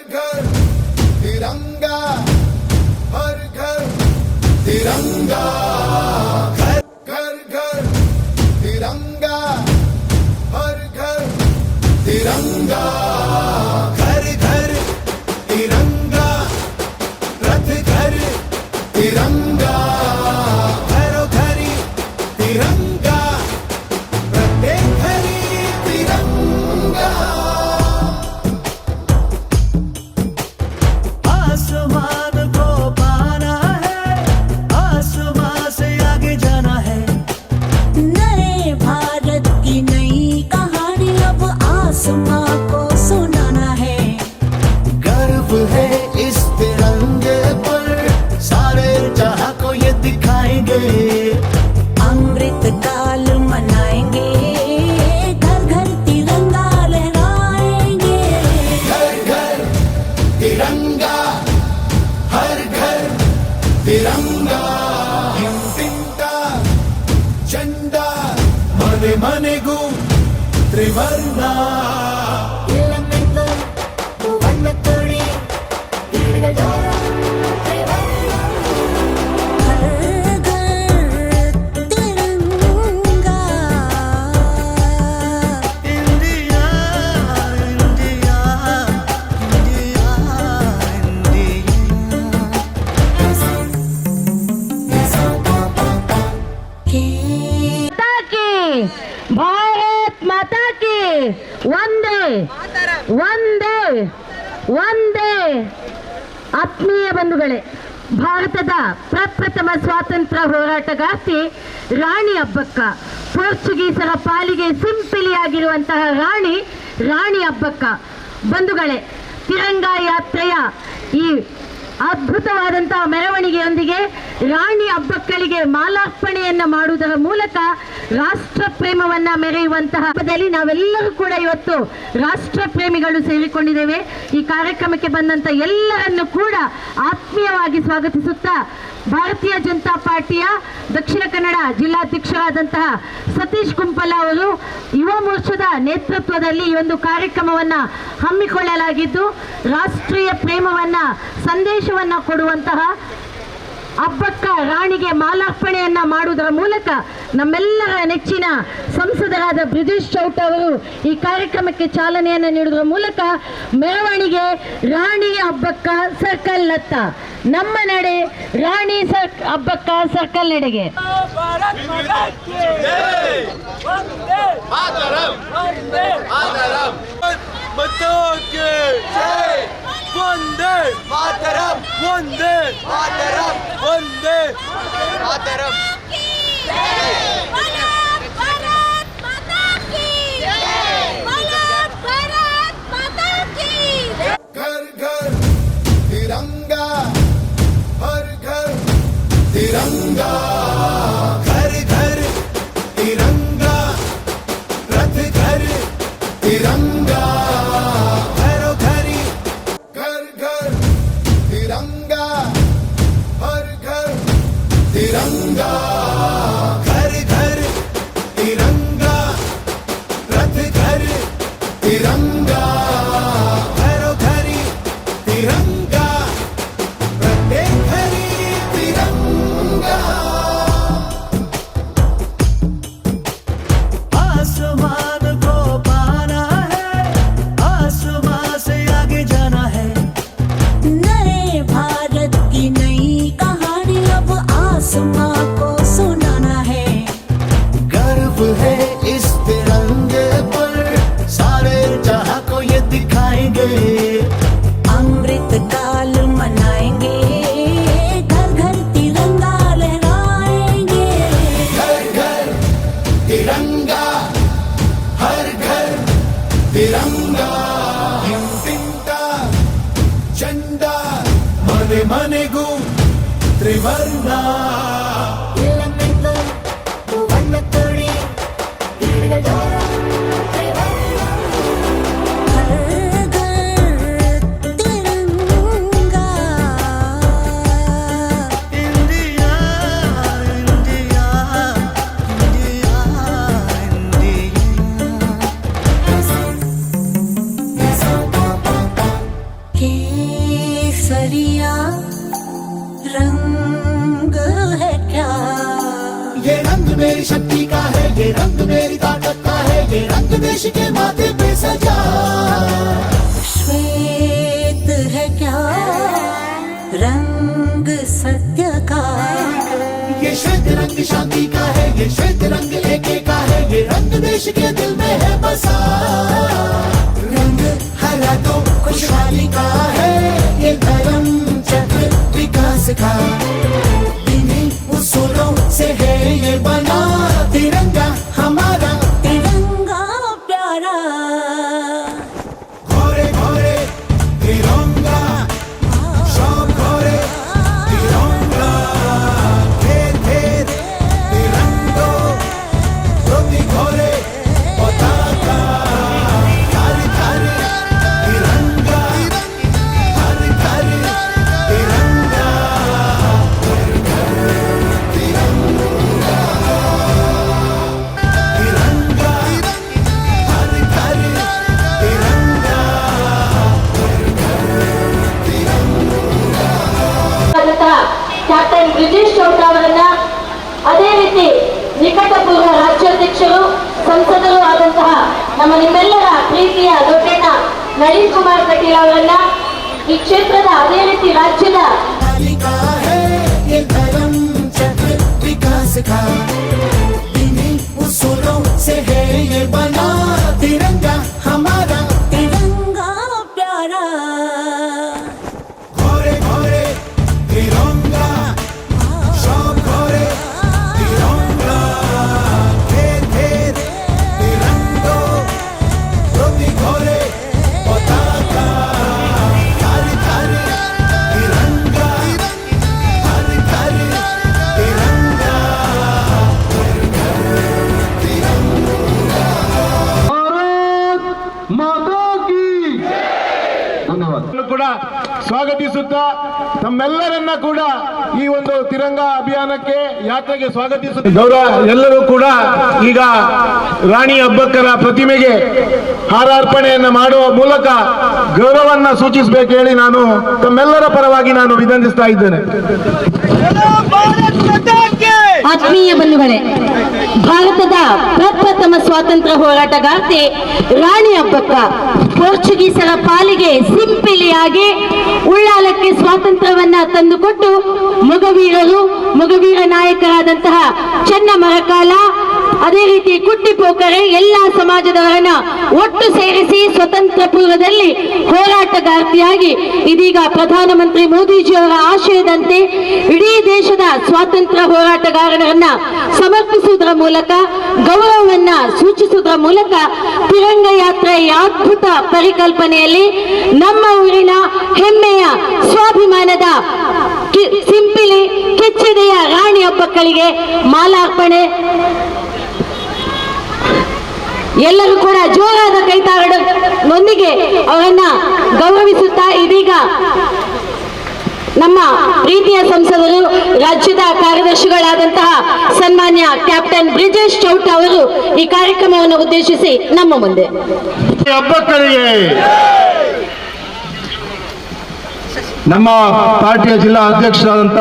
घर तिरंगा हर घर तिरंगा ಭಾರತ್ ಮಾತಾಕಿ. ಒಂದೇ ಒಂದೇ ಒಂದೇ. ಆತ್ಮೀಯ ಬಂಧುಗಳೇ, ಭಾರತದ ಪ್ರಪ್ರಥಮ ಸ್ವಾತಂತ್ರ್ಯ ಹೋರಾಟಗಾರ್ತಿ ರಾಣಿ ಅಬ್ಬಕ್ಕ ಪೋರ್ಚುಗೀಸರ ಪಾಲಿಗೆ ಸಿಂಪಿಲಿಯಾಗಿರುವಂತಹ ರಾಣಿ ರಾಣಿ ಅಬ್ಬಕ್ಕ ಬಂಧುಗಳೇ, ತಿರಂಗ ಯಾತ್ರೆಯ ಈ ಅದ್ಭುತವಾದಂತಹ ಮೆರವಣಿಗೆಯೊಂದಿಗೆ ರಾಣಿ ಹಬ್ಬಕ್ಕಳಿಗೆ ಮಾಲಾರ್ಪಣೆಯನ್ನ ಮಾಡುವುದರ ಮೂಲಕ ರಾಷ್ಟ್ರ ಪ್ರೇಮವನ್ನ ಮೆರೆಯುವಂತಹ ಹಬ್ಬದಲ್ಲಿ ನಾವೆಲ್ಲರೂ ಕೂಡ ಇವತ್ತು ರಾಷ್ಟ್ರ ಪ್ರೇಮಿಗಳು ಸೇರಿಕೊಂಡಿದ್ದೇವೆ. ಈ ಕಾರ್ಯಕ್ರಮಕ್ಕೆ ಬಂದಂತ ಎಲ್ಲರನ್ನು ಕೂಡ ಆತ್ಮೀಯವಾಗಿ ಸ್ವಾಗತಿಸುತ್ತಾ ಭಾರತೀಯ ಜನತಾ ಪಾರ್ಟಿಯ ದಕ್ಷಿಣ ಕನ್ನಡ ಜಿಲ್ಲಾಧ್ಯಕ್ಷರಾದಂತಹ ಸತೀಶ್ ಕುಂಪಲ ಅವರು ಯುವ ಮೋರ್ಚಾದ ನೇತೃತ್ವದಲ್ಲಿ ಈ ಒಂದು ಕಾರ್ಯಕ್ರಮವನ್ನು ಹಮ್ಮಿಕೊಳ್ಳಲಾಗಿದ್ದು, ರಾಷ್ಟ್ರೀಯ ಪ್ರೇಮವನ್ನು, ಸಂದೇಶವನ್ನು ಕೊಡುವಂತಹ ಹಬ್ಬಕ್ಕ ರಾಣಿಗೆ ಮಾಲಾರ್ಪಣೆಯನ್ನ ಮಾಡುವುದರ ಮೂಲಕ ನಮ್ಮೆಲ್ಲರ ನೆಚ್ಚಿನ ಸಂಸದರಾದ ಬ್ರಿಜೇಶ್ ಚೌಟ ಅವರು ಈ ಕಾರ್ಯಕ್ರಮಕ್ಕೆ ಚಾಲನೆಯನ್ನು ನೀಡುವುದರ ಮೂಲಕ ಮೆರವಣಿಗೆ ರಾಣಿ ಹಬ್ಬಕ್ಕ ಸರ್ಕಲ್ಲತ್ತ ನಮ್ಮ ನಡೆ ರಾಣಿ ಸರ್ ಹಬ್ಬಕ್ಕ ಸರ್ಕಲ್ ನಡೆಗೆ. वंदे मातरम। वंदे मातरम। वंदे मातरम। घर घर तिरंगा मेरी शक्ति का है ये रंग मेरी ताकत का है ये रंग देश के माथे पे सजा। श्वेत है क्या? रंग सत्य का? ये श्वेत रंग शांति का है ये श्वेत रंग लेके का है ये रंग देश के दिल में है बसा। रंग हरा तो खुशहाली का है ये धर्म चक्र विकास का। तिरंगा ትስካ ಸ್ವಾಗತಿಸುತ್ತಾ ತಮ್ಮೆಲ್ಲರನ್ನ ಕೂಡ ಈ ಒಂದು ತಿರಂಗ ಅಭಿಯಾನಕ್ಕೆ ಯಾತ್ರೆಗೆ ಸ್ವಾಗತಿಸುತ್ತೆ ಗೌರವ ಎಲ್ಲರೂ ಕೂಡ ಈಗ ರಾಣಿ ಅಬ್ಬಕ್ಕರ ಪ್ರತಿಮೆಗೆ ಹಾರಾರ್ಪಣೆಯನ್ನು ಮಾಡುವ ಮೂಲಕ ಗೌರವನ್ನ ಸೂಚಿಸಬೇಕು ಹೇಳಿ ನಾನು ತಮ್ಮೆಲ್ಲರ ಪರವಾಗಿ ನಾನು ವಿನಂತಿಸ್ತಾ ಇದ್ದೇನೆ. ಆತ್ಮೀಯ ಬಂಧುಗಳೇ ಭಾರತದ ಪ್ರಪ್ರಥಮ ಸ್ವಾತಂತ್ರ್ಯ ಹೋರಾಟಗಾರ್ತಿ ರಾಣಿ ಹಬ್ಬಕ್ಕ ಪೋರ್ಚುಗೀಸರ ಪಾಲಿಗೆ ಸಿಂಪಿಲಿಯಾಗಿ ಉಳ್ಳಾಲಕ್ಕೆ ಸ್ವಾತಂತ್ರ್ಯವನ್ನ ತಂದುಕೊಟ್ಟು ಮುಗವೀರರು ಮುಗವೀರ ನಾಯಕರಾದಂತಹ ಚೆನ್ನ ಮರಕಾಲ ಅದೇ ರೀತಿ ಕುಟ್ಟಿ ಪೋಕರೆ ಎಲ್ಲ ಸಮಾಜದವರನ್ನ ಒಟ್ಟು ಸೇರಿಸಿ ಸ್ವತಂತ್ರ ಪೂರ್ವದಲ್ಲಿ ಹೋರಾಟಗಾರ್ತಿಯಾಗಿ ಇದೀಗ ಪ್ರಧಾನಮಂತ್ರಿ ಮೋದಿಜಿಯವರ ಆಶಯದಂತೆ ಇಡೀ ದೇಶದ ಸ್ವಾತಂತ್ರ್ಯ ಹೋರಾಟಗಾರರನ್ನ ಸಮರ್ಪಿಸುವುದರ ಮೂಲಕ, ಗೌರವವನ್ನ ಸೂಚಿಸುವುದರ ಮೂಲಕ ತಿರಂಗ ಯಾತ್ರೆಯ ಅದ್ಭುತ ಪರಿಕಲ್ಪನೆಯಲ್ಲಿ ನಮ್ಮ ಊರಿನ ಹಬ್ಬಕ್ಕಳಿಗೆ ಮಾಲಾರ್ಪಣೆ ಎಲ್ಲರೂ ಕೂಡ ಜೋರಾದ ಕೈತಾಳನೊಂದಿಗೆ ಅವರನ್ನ ಗೌರವಿಸುತ್ತಾ ಇದೀಗ ನಮ್ಮ ಪ್ರೀತಿಯ ಸಂಸದರು, ರಾಜ್ಯದ ಕಾರ್ಯದರ್ಶಿಗಳಾದಂತಹ ಸನ್ಮಾನ್ಯ ಕ್ಯಾಪ್ಟನ್ ಬ್ರಿಜೇಶ್ ಚೌಟ ಅವರು ಈ ಕಾರ್ಯಕ್ರಮವನ್ನು ಉದ್ದೇಶಿಸಿ ನಮ್ಮ ಮುಂದೆ. ನಮ್ಮ ಪಾರ್ಟಿಯ ಜಿಲ್ಲಾ ಅಧ್ಯಕ್ಷರಾದಂಥ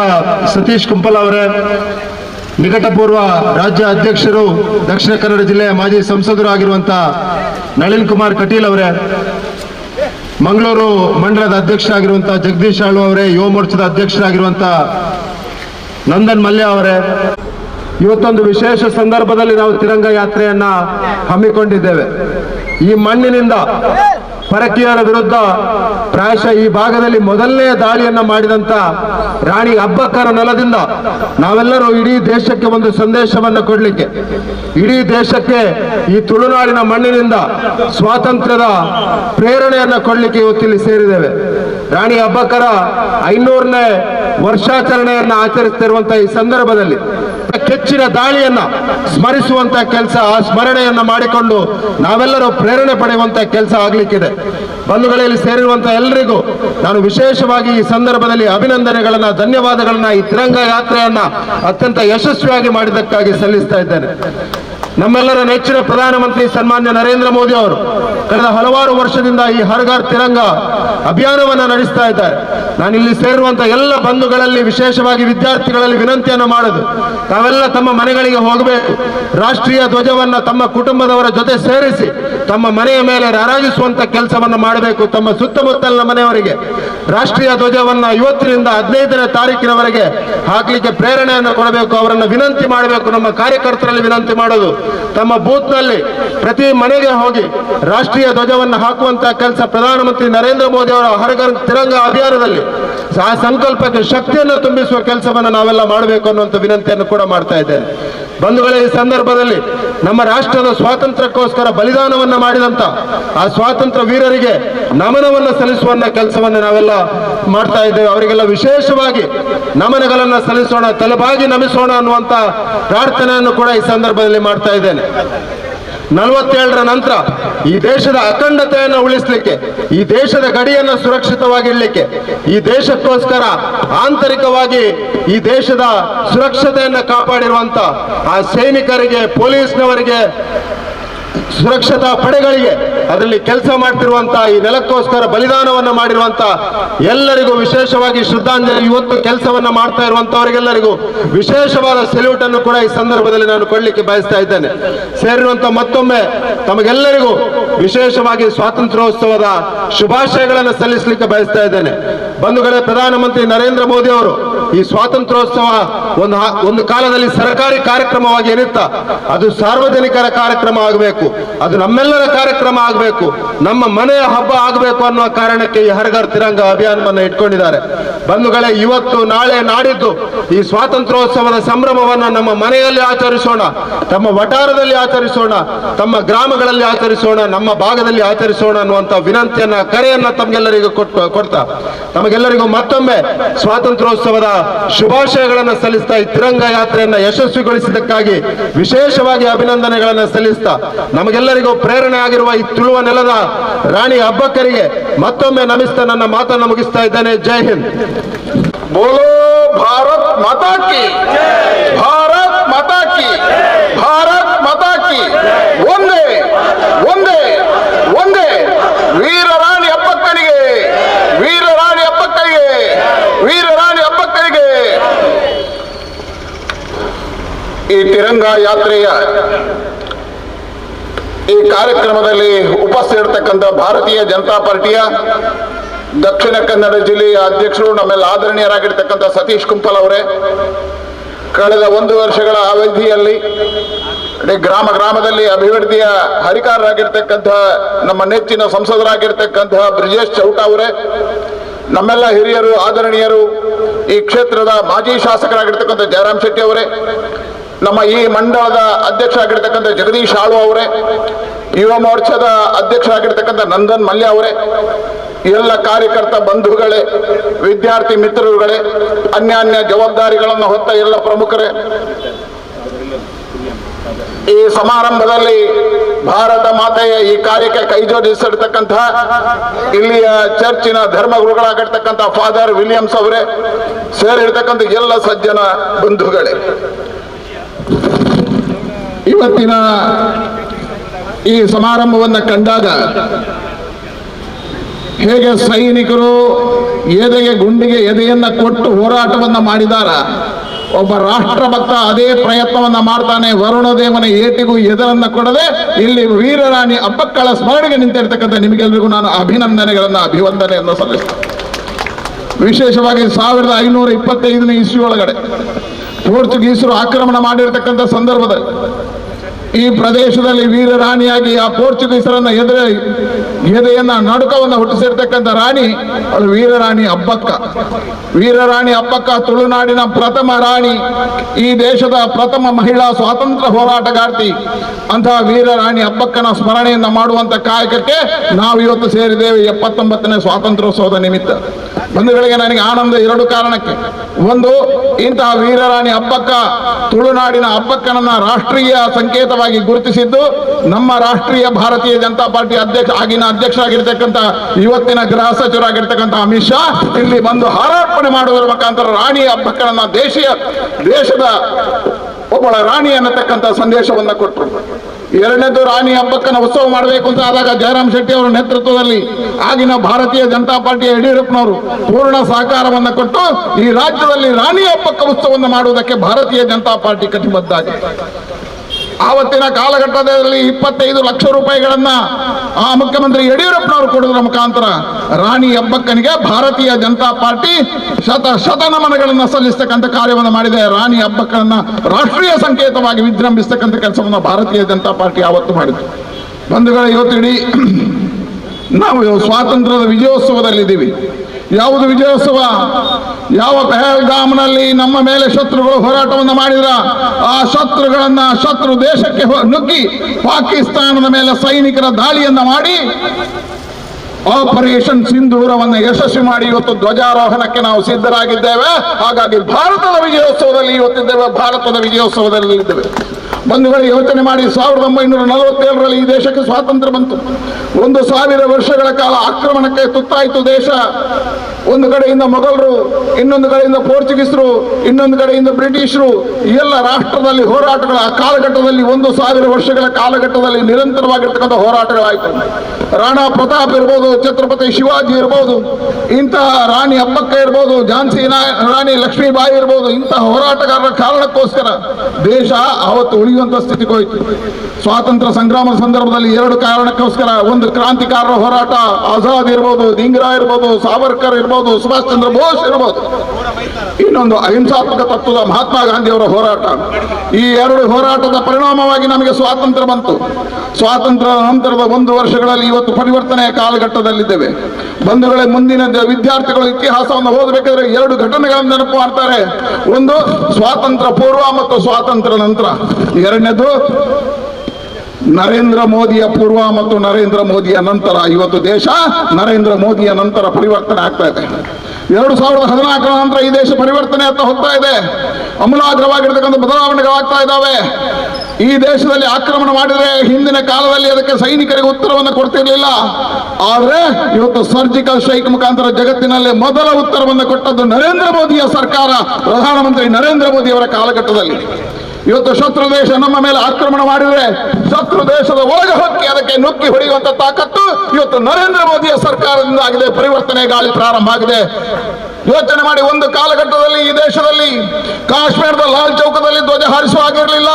ಸತೀಶ್ ಕುಂಪಲ್ ಅವರೇ, ನಿಕಟಪೂರ್ವ ರಾಜ್ಯ ಅಧ್ಯಕ್ಷರು, ದಕ್ಷಿಣ ಕನ್ನಡ ಜಿಲ್ಲೆಯ ಮಾಜಿ ಸಂಸದರು ಆಗಿರುವಂಥ ನಳಿನ್ ಕುಮಾರ್ ಕಟೀಲ್ ಅವರೇ, ಮಂಗಳೂರು ಮಂಡಲದ ಅಧ್ಯಕ್ಷರಾಗಿರುವಂಥ ಜಗದೀಶ್ ಆಳು ಅವರೇ, ಯುವ ಮೋರ್ಚಾದ ಅಧ್ಯಕ್ಷರಾಗಿರುವಂಥ ನಂದನ್ ಮಲ್ಯ ಅವರೇ, ಇವತ್ತೊಂದು ವಿಶೇಷ ಸಂದರ್ಭದಲ್ಲಿ ನಾವು ತಿರಂಗ ಯಾತ್ರೆಯನ್ನ ಹಮ್ಮಿಕೊಂಡಿದ್ದೇವೆ. ಈ ಮಣ್ಣಿನಿಂದ ಪರಕೀಯರ ವಿರುದ್ಧ ಪ್ರಾಯಶಃ ಈ ಭಾಗದಲ್ಲಿ ಮೊದಲನೇ ದಾಳಿಯನ್ನು ಮಾಡಿದಂತ ರಾಣಿ ಅಬ್ಬಕ್ಕರ ನೆಲದಿಂದ ನಾವೆಲ್ಲರೂ ಇಡೀ ದೇಶಕ್ಕೆ ಒಂದು ಸಂದೇಶವನ್ನು ಕೊಡಲಿಕ್ಕೆ. ಇಡೀ ದೇಶಕ್ಕೆ ಈ ತುಳುನಾಡಿನ ಮಣ್ಣಿನಿಂದ ಸ್ವಾತಂತ್ರ್ಯದ ಪ್ರೇರಣೆಯನ್ನು ಕೊಡಲಿಕ್ಕೆ ಇವತ್ತಿಲ್ಲಿ ಸೇರಿದ್ದೇವೆ. ರಾಣಿ ಅಬ್ಬಕ್ಕರ ಐನೂರನೇ ವರ್ಷಾಚರಣೆಯನ್ನು ಆಚರಿಸ್ತಿರುವಂತಹ ಈ ಸಂದರ್ಭದಲ್ಲಿ ಕೆಚ್ಚಿನ ದಾಳಿಯನ್ನ ಸ್ಮರಿಸುವಂತ ಕೆಲಸ, ಆ ಸ್ಮರಣೆಯನ್ನು ಮಾಡಿಕೊಂಡು ನಾವೆಲ್ಲರೂ ಪ್ರೇರಣೆ ಪಡೆಯುವಂತ ಕೆಲಸ ಆಗ್ಲಿಕ್ಕಿದೆ. ಬಂಧುಗಳಲ್ಲಿ ಸೇರಿರುವಂತ ಎಲ್ಲರಿಗೂ ನಾನು ವಿಶೇಷವಾಗಿ ಈ ಸಂದರ್ಭದಲ್ಲಿ ಅಭಿನಂದನೆಗಳನ್ನ, ಧನ್ಯವಾದಗಳನ್ನ, ಈ ತಿರಂಗ ಯಾತ್ರೆಯನ್ನ ಅತ್ಯಂತ ಯಶಸ್ವಿಯಾಗಿ ಮಾಡಿದ್ದಕ್ಕಾಗಿ ಸಲ್ಲಿಸ್ತಾ ಇದ್ದೇನೆ. ನಮ್ಮೆಲ್ಲರ ನೆಚ್ಚಿನ ಪ್ರಧಾನಮಂತ್ರಿ ಸನ್ಮಾನ್ಯ ನರೇಂದ್ರ ಮೋದಿ ಅವರು ಕಳೆದ ಹಲವಾರು ವರ್ಷದಿಂದ ಈ ಹರ್ಘರ್ ತಿರಂಗ ಅಭಿಯಾನವನ್ನು ನಡೆಸ್ತಾ ಇದ್ದಾರೆ. ನಾನು ಇಲ್ಲಿ ಸೇರುವಂತ ಎಲ್ಲ ಬಂಧುಗಳಲ್ಲಿ, ವಿಶೇಷವಾಗಿ ವಿದ್ಯಾರ್ಥಿಗಳಲ್ಲಿ ವಿನಂತಿಯನ್ನು ಮಾಡುದು, ತಾವೆಲ್ಲ ತಮ್ಮ ಮನೆಗಳಿಗೆ ಹೋಗಬೇಕು. ರಾಷ್ಟ್ರೀಯ ಧ್ವಜವನ್ನ ತಮ್ಮ ಕುಟುಂಬದವರ ಜೊತೆ ಸೇರಿಸಿ, ತಮ್ಮ ಮನೆಯ ಮೇಲೆ ರಾರಾಜಿಸುವಂತ ಕೆಲಸವನ್ನು ಮಾಡಬೇಕು ತಮ್ಮ ಸುತ್ತಮುತ್ತಲಿನ ಮನೆಯವರಿಗೆ. ರಾಷ್ಟ್ರೀಯ ಧ್ವಜವನ್ನ ಇವತ್ತಿನಿಂದ ಹದಿನೈದನೇ ತಾರೀಕಿನವರೆಗೆ ಹಾಕಲಿಕ್ಕೆ ಪ್ರೇರಣೆಯನ್ನು ಕೊಡಬೇಕು, ಅವರನ್ನು ವಿನಂತಿ ಮಾಡಬೇಕು, ನಮ್ಮ ಕಾರ್ಯಕರ್ತರಲ್ಲಿ ವಿನಂತಿ ಮಾಡೋದು. ತಮ್ಮ ಬೂತ್ನಲ್ಲಿ ಪ್ರತಿ ಮನೆಗೆ ಹೋಗಿ ರಾಷ್ಟ್ರೀಯ ಧ್ವಜವನ್ನು ಹಾಕುವಂತಹ ಕೆಲಸ ಪ್ರಧಾನಮಂತ್ರಿ ನರೇಂದ್ರ ಮೋದಿ ಅವರ ಹರಗರ್ ತಿರಂಗ ಅಭಿಯಾನದಲ್ಲಿ ಆ ಸಂಕಲ್ಪಕ್ಕೆ ಶಕ್ತಿಯನ್ನು ತುಂಬಿಸುವ ಕೆಲಸವನ್ನು ನಾವೆಲ್ಲ ಮಾಡಬೇಕು ಅನ್ನುವಂಥ ವಿನಂತಿಯನ್ನು ಕೂಡ ಮಾಡ್ತಾ ಇದ್ದೇನೆ. ಬಂಧುಗಳೇ, ಈ ಸಂದರ್ಭದಲ್ಲಿ ನಮ್ಮ ರಾಷ್ಟ್ರದ ಸ್ವಾತಂತ್ರ್ಯಕ್ಕೋಸ್ಕರ ಬಲಿದಾನವನ್ನ ಮಾಡಿದಂತ ಆ ಸ್ವಾತಂತ್ರ್ಯ ವೀರರಿಗೆ ನಮನವನ್ನು ಸಲ್ಲಿಸುವಂತ ಕೆಲಸವನ್ನು ನಾವೆಲ್ಲ ಮಾಡ್ತಾ ಇದ್ದೇವೆ. ಅವರಿಗೆಲ್ಲ ವಿಶೇಷವಾಗಿ ನಮನಗಳನ್ನ ಸಲ್ಲಿಸೋಣ, ತಲೆಬಾಗಿ ನಮಿಸೋಣ ಅನ್ನುವಂತ ಪ್ರಾರ್ಥನೆಯನ್ನು ಕೂಡ ಈ ಸಂದರ್ಭದಲ್ಲಿ ಮಾಡ್ತಾ ಇದ್ದೇನೆ. ನಲವತ್ತೇಳರ ನಂತರ ಈ ದೇಶದ ಅಖಂಡತೆಯನ್ನು ಉಳಿಸಲಿಕ್ಕೆ, ಈ ದೇಶದ ಗಡಿಯನ್ನು ಸುರಕ್ಷಿತವಾಗಿಡ್ಲಿಕ್ಕೆ ಈ ದೇಶಕ್ಕೋಸ್ಕರ ಆಂತರಿಕವಾಗಿ ಈ ದೇಶದ ಸುರಕ್ಷತೆಯನ್ನು ಕಾಪಾಡಿರುವಂತ ಆ ಸೈನಿಕರಿಗೆ, ಪೊಲೀಸ್ನವರಿಗೆ ಸುರಕ್ಷತಾ ಪಡೆಗಳಿಗೆ ಅದರಲ್ಲಿ ಕೆಲಸ ಮಾಡ್ತಿರುವಂತ ಈ ನೆಲಕ್ಕೋಸ್ಕರ ಬಲಿದಾನವನ್ನು ಮಾಡಿರುವಂತ ಎಲ್ಲರಿಗೂ ವಿಶೇಷವಾಗಿ ಶ್ರದ್ಧಾಂಜಲಿ. ಇವತ್ತು ಕೆಲಸವನ್ನ ಮಾಡ್ತಾ ಇರುವಂತವರಿಗೆಲ್ಲರಿಗೂ ವಿಶೇಷವಾದ ಸೆಲ್ಯೂಟ್ ಅನ್ನು ಕೂಡ ಈ ಸಂದರ್ಭದಲ್ಲಿ ನಾನು ಕೊಡ್ಲಿಕ್ಕೆ ಬಯಸ್ತಾ ಇದ್ದೇನೆ. ಸೇರಿರುವಂತ ಮತ್ತೊಮ್ಮೆ ತಮಗೆಲ್ಲರಿಗೂ ವಿಶೇಷವಾಗಿ ಸ್ವಾತಂತ್ರ್ಯೋತ್ಸವದ ಶುಭಾಶಯಗಳನ್ನು ಸಲ್ಲಿಸಲಿಕ್ಕೆ ಬಯಸ್ತಾ ಇದ್ದೇನೆ. ಬಂಧುಗಳೇ, ಪ್ರಧಾನಮಂತ್ರಿ ನರೇಂದ್ರ ಮೋದಿ ಅವರು ಈ ಸ್ವಾತಂತ್ರ್ಯೋತ್ಸವ ಒಂದು ಒಂದು ಕಾಲದಲ್ಲಿ ಸರ್ಕಾರಿ ಕಾರ್ಯಕ್ರಮವಾಗಿ ಏನಿತ್ತ ಅದು ಸಾರ್ವಜನಿಕರ ಕಾರ್ಯಕ್ರಮ ಆಗಬೇಕು. ಅದು ನಮ್ಮೆಲ್ಲರ ಕಾರ್ಯಕ್ರಮ ಆಗಬೇಕು. ನಮ್ಮ ಮನೆಯ ಹಬ್ಬ ಆಗಬೇಕು ಅನ್ನುವ ಕಾರಣಕ್ಕೆ ಈ ಹರಗರ್ ತಿರಂಗ ಅಭಿಯಾನವನ್ನು ಇಟ್ಕೊಂಡಿದ್ದಾರೆ. ಬಂಧುಗಳೇ, ಇವತ್ತು ನಾಳೆ ನಾಡಿದ್ದು ಈ ಸ್ವಾತಂತ್ರ್ಯೋತ್ಸವದ ಸಂಭ್ರಮವನ್ನು ನಮ್ಮ ಮನೆಯಲ್ಲಿ ಆಚರಿಸೋಣ. ತಮ್ಮ ವಟಾರದಲ್ಲಿ ಆಚರಿಸೋಣ. ತಮ್ಮ ಗ್ರಾಮಗಳಲ್ಲಿ ಆಚರಿಸೋಣ. ನಮ್ಮ ಭಾಗದಲ್ಲಿ ಆಚರಿಸೋಣ ಅನ್ನುವಂತ ವಿನಂತಿಯನ್ನ, ಕರೆಯನ್ನ ತಮಗೆಲ್ಲರಿಗೂ ಕೊಟ್ಟು ಕೊಡ್ತಾ. ತಮಗೆಲ್ಲರಿಗೂ ಮತ್ತೊಮ್ಮೆ ಸ್ವಾತಂತ್ರ್ಯೋತ್ಸವದ ಶುಭಾಶಯಗಳನ್ನು ಸಲ್ಲಿಸ್ತಾ ಈ ತಿರಂಗ ಯಾತ್ರೆಯನ್ನು ಯಶಸ್ವಿಗೊಳಿಸಿದ್ದಕ್ಕಾಗಿ ವಿಶೇಷವಾಗಿ ಅಭಿನಂದನೆಗಳನ್ನು ಸಲ್ಲಿಸ್ತಾ ನಮಗೆಲ್ಲರಿಗೂ ಪ್ರೇರಣೆ ಆಗಿರುವ ಈ ತುಳುವ ನೆಲದ ರಾಣಿ ಹಬ್ಬಕ್ಕರಿಗೆ ಮತ್ತೊಮ್ಮೆ ನಮಿಸ್ತಾ ನನ್ನ ಮಾತನ್ನು ಮುಗಿಸ್ತಾ ಇದ್ದೇನೆ. ಜೈ ಹಿಂದ್. ಬೋಲೋ ಭಾರತ್ ಮತಾಕಿ ಭಾರತ್ ಮತಾಕಿ ಯಾತ್ರೆಯ ಈ ಕಾರ್ಯಕ್ರಮದಲ್ಲಿ ಉಪಸ್ಥಿತಿರ್ತಕ್ಕಂಥ ಭಾರತೀಯ ಜನತಾ ಪಾರ್ಟಿಯ ದಕ್ಷಿಣ ಕನ್ನಡ ಜಿಲ್ಲೆಯ ಅಧ್ಯಕ್ಷರು, ನಮ್ಮೆಲ್ಲ ಆದರಣೀಯರಾಗಿರ್ತಕ್ಕಂಥ ಸತೀಶ್ ಕುಂಪಲ್ ಅವರೇ. ಕಳೆದ ಒಂದು ವರ್ಷಗಳ ಅವಧಿಯಲ್ಲಿ ಗ್ರಾಮ ಗ್ರಾಮದಲ್ಲಿ ಅಭಿವೃದ್ಧಿಯ ಹರಿಕಾರರಾಗಿರ್ತಕ್ಕಂಥ, ನಮ್ಮ ನೆಚ್ಚಿನ ಸಂಸದರಾಗಿರ್ತಕ್ಕಂಥ ಬ್ರಿಜೇಶ್ ಚೌಟ ಅವರೇ. ನಮ್ಮೆಲ್ಲ ಹಿರಿಯರು, ಆದರಣೀಯರು, ಈ ಕ್ಷೇತ್ರದ ಮಾಜಿ ಶಾಸಕರಾಗಿರ್ತಕ್ಕಂಥ ಜಯರಾಮ್ ಶೆಟ್ಟಿ ಅವರೇ. ನಮ್ಮ ಈ ಮಂಡಳದ ಅಧ್ಯಕ್ಷರಾಗಿರ್ತಕ್ಕಂಥ ಜಗದೀಶ್ ಆಳು ಅವರೇ, ಯುವ ಮೋರ್ಚಾದ ಅಧ್ಯಕ್ಷ ಆಗಿರ್ತಕ್ಕಂಥ ನಂದನ್ ಮಲ್ಯ ಅವರೇ, ಎಲ್ಲ ಕಾರ್ಯಕರ್ತ ಬಂಧುಗಳೇ, ವಿದ್ಯಾರ್ಥಿ ಮಿತ್ರರುಗಳೇ, ಅನ್ಯಾನ್ಯ ಜವಾಬ್ದಾರಿಗಳನ್ನು ಹೊತ್ತ ಎಲ್ಲ ಪ್ರಮುಖರೇ, ಈ ಸಮಾರಂಭದಲ್ಲಿ ಭಾರತ ಮಾತೆಯ ಈ ಕಾರ್ಯಕ್ಕೆ ಕೈಜೋಡಿಸಿರ್ತಕ್ಕಂತಹ ಇಲ್ಲಿಯ ಚರ್ಚಿನ ಧರ್ಮಗುರುಗಳಾಗಿರ್ತಕ್ಕಂಥ ಫಾದರ್ ವಿಲಿಯಮ್ಸ್ ಅವರೇ, ಸೇರಿರ್ತಕ್ಕಂಥ ಎಲ್ಲ ಸಜ್ಜನ ಬಂಧುಗಳೇ. ಇವತ್ತಿನ ಈ ಸಮಾರಂಭವನ್ನು ಕಂಡಾಗ ಹೇಗೆ ಸೈನಿಕರು ಎದೆಗೆ ಗುಂಡಿಗೆ ಎದೆಯನ್ನ ಕೊಟ್ಟು ಹೋರಾಟವನ್ನ ಮಾಡಿದಾರ? ಒಬ್ಬ ರಾಷ್ಟ್ರಭಕ್ತ ಅದೇ ಪ್ರಯತ್ನವನ್ನ ಮಾಡ್ತಾನೆ. ವರುಣದೇವನ ಏಟಿಗೂ ಎದರನ್ನ ಕೊಡದೆ ಇಲ್ಲಿ ವೀರರಾಣಿ ಅಪ್ಪಕ್ಕಳ ಸ್ಮರಣೆಗೆ ನಿಂತಿರ್ತಕ್ಕಂಥ ನಿಮಗೆಲ್ಲರಿಗೂ ನಾನು ಅಭಿನಂದನೆಗಳನ್ನ, ಅಭಿವಂದನೆಯನ್ನು ಸಲ್ಲಿಸ್ತೇನೆ. ವಿಶೇಷವಾಗಿ ಸಾವಿರದ ಐನೂರ ಇಪ್ಪತ್ತೈದನೇ ಇಸ್ವಿ ಒಳಗಡೆ ಪೋರ್ಚುಗೀಸರು ಆಕ್ರಮಣ ಮಾಡಿರ್ತಕ್ಕಂಥ ಸಂದರ್ಭದಲ್ಲಿ ಈ ಪ್ರದೇಶದಲ್ಲಿ ವೀರರಾಣಿಯಾಗಿ ಆ ಪೋರ್ಚುಗೀಸರನ್ನ ಎದುರೆ ಎದೆಯನ್ನ ನಡುಕವನ್ನು ಹುಟ್ಟಿಸಿರ್ತಕ್ಕಂಥ ರಾಣಿ ಅವಳು ವೀರರಾಣಿ ಅಬ್ಬಕ್ಕ. ವೀರರಾಣಿ ಅಬ್ಬಕ್ಕ, ತುಳುನಾಡಿನ ಪ್ರಥಮ ರಾಣಿ, ಈ ದೇಶದ ಪ್ರಥಮ ಮಹಿಳಾ ಸ್ವಾತಂತ್ರ್ಯ ಹೋರಾಟಗಾರ್ತಿ. ಅಂತಹ ವೀರರಾಣಿ ಅಬ್ಬಕ್ಕನ ಸ್ಮರಣೆಯನ್ನ ಮಾಡುವಂತ ಕಾಯಕಕ್ಕೆ ನಾವು ಇವತ್ತು ಸೇರಿದ್ದೇವೆ ಎಪ್ಪತ್ತೊಂಬತ್ತನೇ ಸ್ವಾತಂತ್ರ್ಯೋತ್ಸವದ ನಿಮಿತ್ತ. ಬಂಧುಗಳಿಗೆ ನನಗೆ ಆನಂದ ಎರಡು ಕಾರಣಕ್ಕೆ. ಒಂದು, ಇಂತಹ ವೀರರಾಣಿ ಹಬ್ಬಕ್ಕ ತುಳುನಾಡಿನ ಹಬ್ಬಕ್ಕನನ್ನ ರಾಷ್ಟ್ರೀಯ ಸಂಕೇತವಾಗಿ ಗುರುತಿಸಿದ್ದು, ನಮ್ಮ ರಾಷ್ಟ್ರೀಯ ಭಾರತೀಯ ಜನತಾ ಪಾರ್ಟಿ ಅಧ್ಯಕ್ಷ, ಆಗಿನ ಅಧ್ಯಕ್ಷರಾಗಿರ್ತಕ್ಕಂಥ, ಇವತ್ತಿನ ಗೃಹ ಸಚಿವರಾಗಿರ್ತಕ್ಕಂಥ ಅಮಿತ್ ಶಾ, ಇಲ್ಲಿ ಬಂದು ಹಾರಾರ್ಪಣೆ ಮಾಡುವುದರ ಮುಖಾಂತರ ರಾಣಿ ಹಬ್ಬಕ್ಕನನ್ನ ದೇಶೀಯ, ದೇಶದ ಒಬ್ಬಳ ರಾಣಿ ಅನ್ನತಕ್ಕಂಥ ಸಂದೇಶವನ್ನ ಕೊಟ್ಟರು ಎರಡನೇದು ರಾಣಿ ಹಬ್ಬಕ್ಕನ ಉತ್ಸವ ಮಾಡಬೇಕು ಅಂತ ಆದಾಗ ಜಯರಾಮ್ ಶೆಟ್ಟಿ ಅವರ ನೇತೃತ್ವದಲ್ಲಿ ಆಗಿನ ಭಾರತೀಯ ಜನತಾ ಪಾರ್ಟಿಯ ಯಡಿಯೂರಪ್ಪನವರು ಪೂರ್ಣ ಸಹಕಾರವನ್ನ ಕೊಟ್ಟು ಈ ರಾಜ್ಯದಲ್ಲಿ ರಾಣಿ ಹಬ್ಬಕ್ಕ ಉತ್ಸವವನ್ನು ಮಾಡುವುದಕ್ಕೆ ಭಾರತೀಯ ಜನತಾ ಪಾರ್ಟಿ ಕಟಿಬದ್ಧ ಆಗಿದೆ. ಆವತ್ತಿನ ಕಾಲಘಟ್ಟದಲ್ಲಿ ಇಪ್ಪತ್ತೈದು ಲಕ್ಷ ರೂಪಾಯಿಗಳನ್ನ ಆ ಮುಖ್ಯಮಂತ್ರಿ ಯಡಿಯೂರಪ್ಪನವರು ಕೊಡೋದ್ರ ಮುಖಾಂತರ ರಾಣಿ ಹಬ್ಬಕ್ಕನಿಗೆ ಭಾರತೀಯ ಜನತಾ ಪಾರ್ಟಿ ಶತ ಶತ ನಮನಗಳನ್ನು ಸಲ್ಲಿಸ್ತಕ್ಕಂಥ ಕಾರ್ಯವನ್ನು ಮಾಡಿದೆ. ರಾಣಿ ಹಬ್ಬಕ್ಕನ್ನ ರಾಷ್ಟ್ರೀಯ ಸಂಕೇತವಾಗಿ ವಿಜೃಂಭಿಸ್ತಕ್ಕಂಥ ಕೆಲಸವನ್ನು ಭಾರತೀಯ ಜನತಾ ಪಾರ್ಟಿ ಆವತ್ತು ಮಾಡಿದೆ ಬಂಧುಗಳ, ಇವತ್ತು ಇಡೀ ನಾವು ಸ್ವಾತಂತ್ರ್ಯದ ವಿಜಯೋತ್ಸವದಲ್ಲಿದ್ದೀವಿ. ಯಾವುದು ವಿಜಯೋತ್ಸವ? ಯಾವ ಪಹಲ್ಗಾಮ್ನಲ್ಲಿ ನಮ್ಮ ಮೇಲೆ ಶತ್ರುಗಳು ಹೋರಾಟವನ್ನು ಮಾಡಿದ್ರ, ಆ ಶತ್ರುಗಳನ್ನ ಶತ್ರು ದೇಶಕ್ಕೆ ನುಗ್ಗಿ ಪಾಕಿಸ್ತಾನದ ಮೇಲೆ ಸೈನಿಕರ ದಾಳಿಯನ್ನ ಮಾಡಿ, ಆಪರೇಷನ್ ಸಿಂಧೂರವನ್ನು ಯಶಸ್ವಿ ಮಾಡಿ ಇವತ್ತು ಧ್ವಜಾರೋಹಣಕ್ಕೆ ನಾವು ಸಿದ್ಧರಾಗಿದ್ದೇವೆ. ಹಾಗಾಗಿ ಭಾರತದ ವಿಜಯೋತ್ಸವದಲ್ಲಿ ಇವತ್ತಿದ್ದೇವೆ, ಭಾರತದ ವಿಜಯೋತ್ಸವದಲ್ಲಿ ಇದ್ದೇವೆ ಬಂಧುಗಳು ಯೋಚನೆ ಮಾಡಿ ಸಾವಿರದ ಒಂಬೈನೂರ ನಲವತ್ತೇಳರಲ್ಲಿ ಈ ದೇಶಕ್ಕೆ ಸ್ವಾತಂತ್ರ್ಯ ಬಂತು. ಒಂದು ಸಾವಿರ ವರ್ಷಗಳ ಕಾಲ ಆಕ್ರಮಣಕ್ಕೆ ತುತ್ತಾಯಿತು ದೇಶ. ಒಂದು ಕಡೆಯಿಂದ ಮೊಘಲರು, ಇನ್ನೊಂದು ಕಡೆಯಿಂದ ಪೋರ್ಚುಗೀಸರು, ಇನ್ನೊಂದು ಕಡೆಯಿಂದ ಬ್ರಿಟಿಷರು ಎಲ್ಲ ರಾಷ್ಟ್ರದಲ್ಲಿ ಹೋರಾಟಗಳ ಕಾಲಘಟ್ಟದಲ್ಲಿ ಒಂದು ಸಾವಿರ ವರ್ಷಗಳ ಕಾಲಘಟ್ಟದಲ್ಲಿ ನಿರಂತರವಾಗಿರ್ತಕ್ಕಂಥ ಹೋರಾಟಗಳಾಯಿತು. ರಾಣಾ ಪ್ರತಾಪ್ ಇರ್ಬೋದು, ಛತ್ರಪತಿ ಶಿವಾಜಿ ಇರ್ಬೋದು, ಇಂತಹ ರಾಣಿ ಅಬ್ಬಕ್ಕ ಇರ್ಬೋದು, ಝಾನ್ಸಿ ರಾಣಿ ಲಕ್ಷ್ಮೀಬಾಯಿ ಇರ್ಬೋದು, ಇಂತಹ ಹೋರಾಟಗಾರರ ಕಾರಣಕ್ಕೋಸ್ಕರ ದೇಶ ಅವತ್ತು ಉಳಿಯುವಂತ ಸ್ಥಿತಿಗೆ ಹೋಯಿತು. ಸ್ವಾತಂತ್ರ್ಯ ಸಂಗ್ರಾಮದ ಸಂದರ್ಭದಲ್ಲಿ ಎರಡು ಕಾರಣಕ್ಕೋಸ್ಕರ ಒಂದು ಕ್ರಾಂತಿಕಾರರ ಹೋರಾಟ, ಆಜಾದ್ ಇರ್ಬೋದು, ದಿಂಗ್ರಾ ಇರ್ಬೋದು, ಸಾವರ್ಕರ್ ಇರ್ಬೋದು ಸುಭಾಷ್ ಚಂದ್ರ ಬೋಸ್ ಇರ್ಬೋದು. ಇನ್ನೊಂದು ಅಹಿಂಸಾತ್ಮಕ ತತ್ವದ ಮಹಾತ್ಮ ಗಾಂಧಿಯವರ ಹೋರಾಟ. ಈ ಎರಡು ಹೋರಾಟದ ಪರಿಣಾಮವಾಗಿ ನಮಗೆ ಸ್ವಾತಂತ್ರ್ಯ ಬಂತು. ಸ್ವಾತಂತ್ರ್ಯ ನಂತರದ ಒಂದು ವರ್ಷಗಳಲ್ಲಿ ಇವತ್ತು ಪರಿವರ್ತನೆಯ ಕಾಲಘಟ್ಟದಲ್ಲಿದ್ದೇವೆ. ಬಂಧುಗಳೇ, ಮುಂದಿನ ವಿದ್ಯಾರ್ಥಿಗಳು ಇತಿಹಾಸವನ್ನು ಓದಬೇಕಾದ್ರೆ ಎರಡು ಘಟನೆಗಳನ್ನು ನೆನಪು ಮಾಡ್ತಾರೆ. ಒಂದು, ಸ್ವಾತಂತ್ರ್ಯ ಪೂರ್ವ ಮತ್ತು ಸ್ವಾತಂತ್ರ್ಯ ನಂತರ. ಎರಡನೇದು ನರೇಂದ್ರ ಮೋದಿಯ ಪೂರ್ವ ಮತ್ತು ನರೇಂದ್ರ ಮೋದಿಯ ನಂತರ ಇವತ್ತು ದೇಶ ನರೇಂದ್ರ ಮೋದಿಯ ನಂತರ ಪರಿವರ್ತನೆ ಆಗ್ತಾ ಇದೆ. ಎರಡು ಸಾವಿರದ ಹದಿನಾಲ್ಕರ ನಂತರ ಈ ದೇಶ ಪರಿವರ್ತನೆ ಅಂತ ಹೋಗ್ತಾ ಇದೆ. ಅಮೂಲಾಗ್ರವಾಗಿರ್ತಕ್ಕಂಥ ಬದಲಾವಣೆಗಳಾಗ್ತಾ ಇದ್ದಾವೆ. ಈ ದೇಶದಲ್ಲಿ ಆಕ್ರಮಣ ಮಾಡಿದ್ರೆ ಹಿಂದಿನ ಕಾಲದಲ್ಲಿ ಅದಕ್ಕೆ ಸೈನಿಕರಿಗೆ ಉತ್ತರವನ್ನು ಕೊಡ್ತಿರ್ಲಿಲ್ಲ. ಆದರೆ ಇವತ್ತು ಸರ್ಜಿಕಲ್ ಸ್ಟ್ರೈಕ್ ಮುಖಾಂತರ ಜಗತ್ತಿನಲ್ಲಿ ಮೊದಲ ಉತ್ತರವನ್ನು ಕೊಟ್ಟದ್ದು ನರೇಂದ್ರ ಮೋದಿಯ ಸರ್ಕಾರ, ಪ್ರಧಾನಮಂತ್ರಿ ನರೇಂದ್ರ ಮೋದಿ ಅವರ ಕಾಲಘಟ್ಟದಲ್ಲಿ. ಇವತ್ತು ಶತ್ರು ದೇಶ ನಮ್ಮ ಮೇಲೆ ಆಕ್ರಮಣ ಮಾಡಿದ್ರೆ ಶತ್ರು ದೇಶದ ಒಳಗೆ ಹೊಕ್ಕಿ ಅದಕ್ಕೆ ನುಗ್ಗಿ ಹೊಡೆಯುವಂತ ತಾಕತ್ತು ಇವತ್ತು ನರೇಂದ್ರ ಮೋದಿಯ ಸರ್ಕಾರದಿಂದ ಆಗಿದೆ ಪರಿವರ್ತನೆ ಗಾಳಿ ಪ್ರಾರಂಭ ಆಗಿದೆ. ಯೋಚನೆ ಮಾಡಿ ಒಂದು ಕಾಲಘಟ್ಟದಲ್ಲಿ ಈ ದೇಶದಲ್ಲಿ ಕಾಶ್ಮೀರದ ಲಾಲ್ ಚೌಕದಲ್ಲಿ ಧ್ವಜ ಹಾರಿಸುವ ಆಗಿರಲಿಲ್ಲ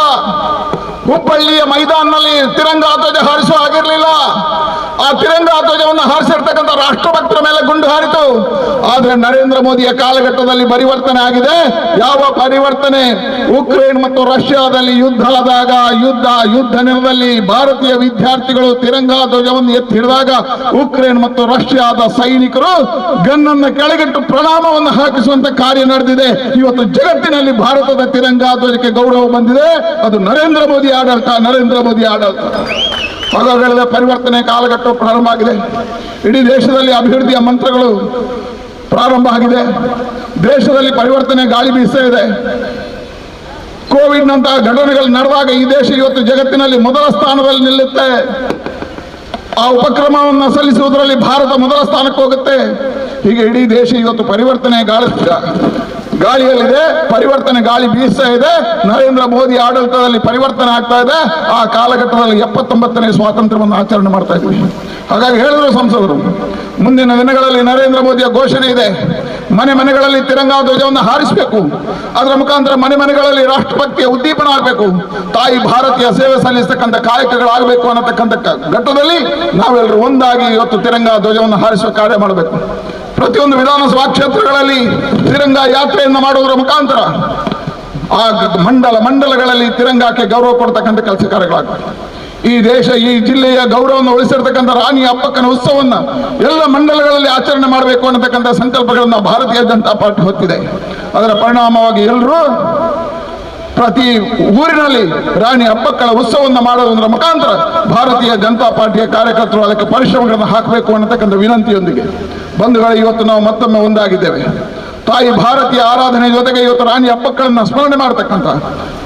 ಹುಬ್ಬಳ್ಳಿಯ ಮೈದಾನದಲ್ಲಿ ತಿರಂಗ ಧ್ವಜ ಹಾರಿಸುವ ಆಗಿರಲಿಲ್ಲ ಆ ತಿರಂಗ ಧ್ವಜವನ್ನು ಹಾರಿಸಿರ್ತಕ್ಕಂಥ ರಾಷ್ಟ್ರಭಕ್ತರ ಮೇಲೆ ಗುಂಡು ಹಾರಿತು. ಆದ್ರೆ ನರೇಂದ್ರ ಮೋದಿಯ ಕಾಲಘಟ್ಟದಲ್ಲಿ ಪರಿವರ್ತನೆ ಆಗಿದೆ. ಯಾವ ಪರಿವರ್ತನೆ? ಉಕ್ರೇನ್ ಮತ್ತು ರಷ್ಯಾದಲ್ಲಿ ಯುದ್ಧ ಆದಾಗ, ಯುದ್ಧ ಯುದ್ಧ ನೆಲದಲ್ಲಿ ಭಾರತೀಯ ವಿದ್ಯಾರ್ಥಿಗಳು ತಿರಂಗ ಧ್ವಜವನ್ನು ಎತ್ತಿ ಹಿಡಿದಾಗ ಉಕ್ರೇನ್ ಮತ್ತು ರಷ್ಯಾದ ಸೈನಿಕರು ಗನ್ನನ್ನು ಕೆಳಗಿಟ್ಟು ಪ್ರಣಾಮವನ್ನು ಹಾಕಿಸುವಂತ ಕಾರ್ಯ ನಡೆದಿದೆ. ಇವತ್ತು ಜಗತ್ತಿನಲ್ಲಿ ಭಾರತದ ತಿರಂಗ ಧ್ವಜಕ್ಕೆ ಗೌರವ ಬಂದಿದೆ. ಅದು ನರೇಂದ್ರ ಮೋದಿ ಆಡಳಿತ, ನರೇಂದ್ರ ಮೋದಿ ಆಡಳಿತ. ಹಾಗಾಗಲಿದ ಪರಿವರ್ತನೆ ಕಾಲಘಟ್ಟ ಪ್ರಾರಂಭ ಆಗಿದೆ ಇಡೀ ದೇಶದಲ್ಲಿ ಅಭಿವೃದ್ಧಿಯ ಮಂತ್ರಗಳು ಪ್ರಾರಂಭ ಆಗಿದೆ. ದೇಶದಲ್ಲಿ ಪರಿವರ್ತನೆ ಗಾಳಿ ಬೀಸ್ತಾ ಇದೆ. ಕೋವಿಡ್ ನಂತಹ ಘಟನೆಗಳು ನಡೆದಾಗ ಈ ದೇಶ ಇವತ್ತು ಜಗತ್ತಿನಲ್ಲಿ ಮೊದಲ ಸ್ಥಾನದಲ್ಲಿ ನಿಲ್ಲುತ್ತೆ. ಆ ಉಪಕ್ರಮವನ್ನು ಸಲ್ಲಿಸುವುದರಲ್ಲಿ ಭಾರತ ಮೊದಲ ಸ್ಥಾನಕ್ಕೆ ಹೋಗುತ್ತೆ. ಹೀಗೆ ಇಡೀ ದೇಶ ಇವತ್ತು ಪರಿವರ್ತನೆ ಗಾಳಿ ಗಾಳಿಯಲ್ಲಿದೆ, ಪರಿವರ್ತನೆ ಗಾಳಿ ಬೀಸ್ತಾ ಇದೆ. ನರೇಂದ್ರ ಮೋದಿ ಆಡಳಿತದಲ್ಲಿ ಪರಿವರ್ತನೆ ಆಗ್ತಾ ಇದೆ. ಆ ಕಾಲಘಟ್ಟದಲ್ಲಿ ಎಪ್ಪತ್ತೊಂಬತ್ತನೇ ಸ್ವಾತಂತ್ರ್ಯವನ್ನು ಆಚರಣೆ ಮಾಡ್ತಾ ಇದ್ವಿ ಹಾಗಾಗಿ ಹೇಳಿದ್ರು ಸಂಸದರು, ಮುಂದಿನ ದಿನಗಳಲ್ಲಿ ನರೇಂದ್ರ ಮೋದಿಯ ಘೋಷಣೆ ಇದೆ. ಮನೆ ಮನೆಗಳಲ್ಲಿ ತಿರಂಗ ಧ್ವಜವನ್ನು ಹಾರಿಸಬೇಕು. ಅದರ ಮುಖಾಂತರ ಮನೆ ಮನೆಗಳಲ್ಲಿ ರಾಷ್ಟ್ರಭಕ್ತಿಯ ಉದ್ದೀಪನ ಆಗಬೇಕು ತಾಯಿ ಭಾರತೀಯ ಸೇವೆ ಸಲ್ಲಿಸತಕ್ಕಂಥ ಕಾಯಕಗಳಾಗಬೇಕು ಅನ್ನತಕ್ಕಂಥ ಘಟ್ಟದಲ್ಲಿ ನಾವೆಲ್ಲರೂ ಒಂದಾಗಿ ಇವತ್ತು ತಿರಂಗ ಧ್ವಜವನ್ನು ಹಾರಿಸುವ ಕಾರ್ಯ ಮಾಡಬೇಕು. ಪ್ರತಿಯೊಂದು ವಿಧಾನಸಭಾ ಕ್ಷೇತ್ರಗಳಲ್ಲಿ ತಿರಂಗ ಯಾತ್ರೆಯನ್ನು ಮಾಡುವುದರ ಮುಖಾಂತರ ಆ ಮಂಡಲ ಮಂಡಲಗಳಲ್ಲಿ ತಿರಂಗಕ್ಕೆ ಗೌರವ ಕೊಡ್ತಕ್ಕಂಥ ಕೆಲಸ ಕಾರ್ಯಗಳಾಗಬೇಕು ಈ ದೇಶ, ಈ ಜಿಲ್ಲೆಯ ಗೌರವವನ್ನು ಉಳಿಸಿರ್ತಕ್ಕಂಥ ರಾಣಿ ಅಪ್ಪಕ್ಕನ ಉತ್ಸವವನ್ನು ಎಲ್ಲ ಮಂಡಲಗಳಲ್ಲಿ ಆಚರಣೆ ಮಾಡಬೇಕು ಅನ್ನತಕ್ಕಂಥ ಸಂಕಲ್ಪಗಳನ್ನು ಭಾರತೀಯ ಜನತಾ ಪಾರ್ಟಿ ಹೊತ್ತಿದೆ. ಅದರ ಪರಿಣಾಮವಾಗಿ ಎಲ್ಲರೂ ಪ್ರತಿ ಊರಿನಲ್ಲಿ ರಾಣಿ ಹಬ್ಬಕ್ಕಳ ಉತ್ಸವವನ್ನು ಮಾಡೋದ್ರ ಮುಖಾಂತರ ಭಾರತೀಯ ಜನತಾ ಪಾರ್ಟಿಯ ಕಾರ್ಯಕರ್ತರು ಅದಕ್ಕೆ ಪರಿಶ್ರಮಗಳನ್ನು ಹಾಕಬೇಕು ಅನ್ನತಕ್ಕಂಥ ವಿನಂತಿಯೊಂದಿಗೆ ಬಂಧುಗಳು, ಇವತ್ತು ನಾವು ಮತ್ತೊಮ್ಮೆ ಒಂದಾಗಿದ್ದೇವೆ. ತಾಯಿ ಭಾರತೀಯ ಆರಾಧನೆ ಜೊತೆಗೆ ಇವತ್ತು ರಾಣಿ ಅಪ್ಪಕ್ಕಳನ್ನ ಸ್ಮರಣೆ ಮಾಡತಕ್ಕಂಥ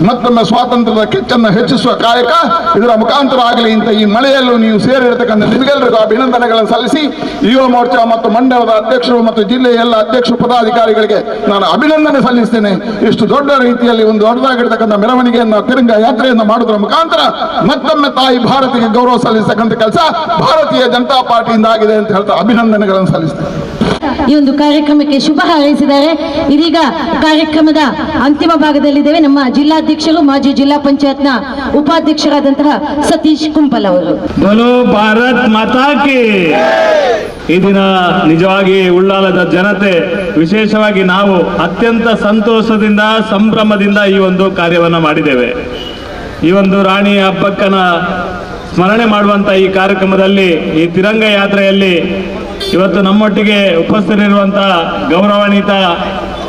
ಮತ್ತೊಮ್ಮೆ ಸ್ವಾತಂತ್ರ್ಯದ ಕೆಚ್ಚನ್ನು ಹೆಚ್ಚಿಸುವ ಕಾಯಕ, ಇದರ ಮುಖಾಂತರ ಆಗಲಿ ಅಂತ ಈ ಮಳೆಯಲ್ಲೂ ನೀವು ಸೇರಿರತಕ್ಕಂಥ ನಿಮಗೆಲ್ಲರಿಗೂ ಅಭಿನಂದನೆಗಳನ್ನು ಸಲ್ಲಿಸಿ, ಯುವ ಮೋರ್ಚಾ ಮತ್ತು ಮಂಡಲದ ಅಧ್ಯಕ್ಷರು ಮತ್ತು ಜಿಲ್ಲೆಯ ಎಲ್ಲ ಅಧ್ಯಕ್ಷ ಪದಾಧಿಕಾರಿಗಳಿಗೆ ನಾನು ಅಭಿನಂದನೆ ಸಲ್ಲಿಸ್ತೇನೆ. ಇಷ್ಟು ದೊಡ್ಡ ರೀತಿಯಲ್ಲಿ ಒಂದು ದೊಡ್ಡದಾಗಿರ್ತಕ್ಕಂಥ ಮೆರವಣಿಗೆಯನ್ನು, ತಿರಂಗ ಯಾತ್ರೆಯನ್ನು ಮಾಡುವುದರ ಮುಖಾಂತರ ಮತ್ತೊಮ್ಮೆ ತಾಯಿ ಭಾರತಿಗೆ ಗೌರವ ಸಲ್ಲಿಸತಕ್ಕಂಥ ಕೆಲಸ ಭಾರತೀಯ ಜನತಾ ಪಾರ್ಟಿಯಿಂದ ಆಗಿದೆ ಅಂತ ಹೇಳ್ತಾ ಅಭಿನಂದನೆಗಳನ್ನು ಸಲ್ಲಿಸ್ತೇನೆ. ಈ ಒಂದು ಕಾರ್ಯಕ್ರಮಕ್ಕೆ ಶುಭ ಹಾರೈಸಿದ್ದಾರೆ ಇದೀಗ ಕಾರ್ಯಕ್ರಮದ ಅಂತಿಮ ಭಾಗದಲ್ಲಿದ್ದೇವೆ ನಮ್ಮ ಜಿಲ್ಲಾಧ್ಯಕ್ಷರು, ಮಾಜಿ ಜಿಲ್ಲಾ ಪಂಚಾಯತ್ನ ಉಪಾಧ್ಯಕ್ಷರಾದಂತಹ ಸತೀಶ್ ಕುಂಪಲ್ ಅವರು. ಭಾರತ್ ಮಾತಾ ಕಿ! ಈ ದಿನ ನಿಜವಾಗಿ ಉಳ್ಳಾಲದ ಜನತೆ, ವಿಶೇಷವಾಗಿ ನಾವು ಅತ್ಯಂತ ಸಂತೋಷದಿಂದ, ಸಂಭ್ರಮದಿಂದ ಈ ಒಂದು ಕಾರ್ಯವನ್ನು ಮಾಡಿದ್ದೇವೆ. ಈ ಒಂದು ರಾಣಿ ಹಬ್ಬಕ್ಕನ ಸ್ಮರಣೆ ಮಾಡುವಂತ ಈ ಕಾರ್ಯಕ್ರಮದಲ್ಲಿ, ಈ ತಿರಂಗ ಯಾತ್ರೆಯಲ್ಲಿ ಇವತ್ತು ನಮ್ಮೊಟ್ಟಿಗೆ ಉಪಸ್ಥಿತರಿರುವಂತಹ ಗೌರವಾನ್ವಿತ